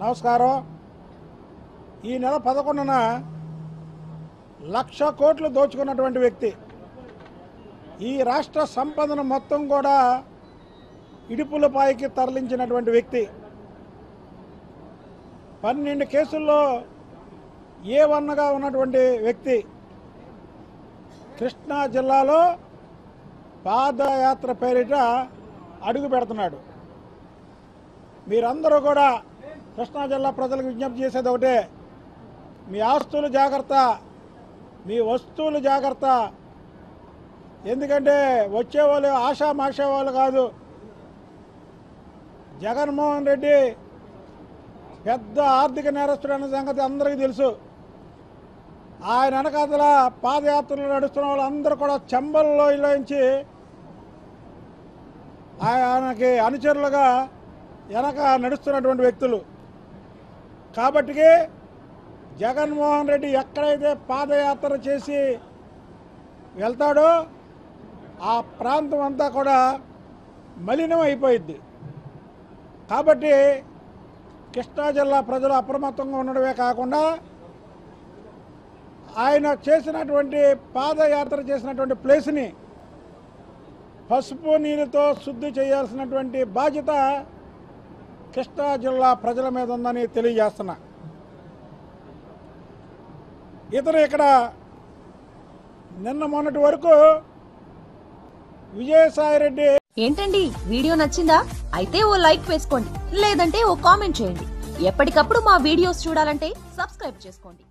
నమస్కారం. ఈ నెల పదకొండున లక్ష కోట్లు దోచుకున్నటువంటి వ్యక్తి. ఈ రాష్ట్ర సంపదను మొత్తం కూడా ఇడుపులపాయికి తరలించినటువంటి వ్యక్తి. పన్నెండు కేసుల్లో ఏ వన్నగా ఉన్నటువంటి వ్యక్తి కృష్ణా జిల్లాలో పాదయాత్ర పేరిట అడుగు పెడుతున్నాడు. మీరందరూ కూడా కృష్ణా జిల్లా ప్రజలకు విజ్ఞప్తి చేసేది ఒకటే. మీ ఆస్తులు జాగ్రత్త మీ వస్తువులు జాగ్రత్త. ఎందుకంటే వచ్చేవాళ్ళు ఆశా మాషేవాళ్ళు కాదు. జగన్మోహన్ రెడ్డి పెద్ద ఆర్థిక నేరస్తుడు అన్న సంగతి అందరికీ తెలుసు. ఆయన వెనకాతల పాదయాత్రలు నడుస్తున్న వాళ్ళందరూ కూడా చెంబల్లో ఇల్లోంచి ఆయనకి అనుచరులుగా వెనక నడుస్తున్నటువంటి వ్యక్తులు. కాబట్టి జగన్మోహన్ రెడ్డి ఎక్కడైతే పాదయాత్ర చేసి వెళ్తాడో ఆ ప్రాంతం అంతా కూడా మలినం అయిపోయింది కాబట్టి కృష్ణా జిల్లా ప్రజలు అప్రమత్తంగా ఉండడమే కాకుండా ఆయన చేసినటువంటి పాదయాత్ర చేసినటువంటి ప్లేస్ని పసుపు నీరుతో శుద్ధి చేయాల్సినటువంటి బాధ్యత కృష్ణా జిల్లా ప్రజల మీద ఉందని తెలియజేస్తున్నా. ఇతను ఇక్కడ నిన్న మొన్నటి వరకు విజయసాయిరెడ్డి ఏంటండి? వీడియో నచ్చిందా? అయితే ఓ లైక్ వేసుకోండి. లేదంటే ఓ కామెంట్ చేయండి. ఎప్పటికప్పుడు మా వీడియోస్ చూడాలంటే సబ్స్క్రైబ్ చేసుకోండి.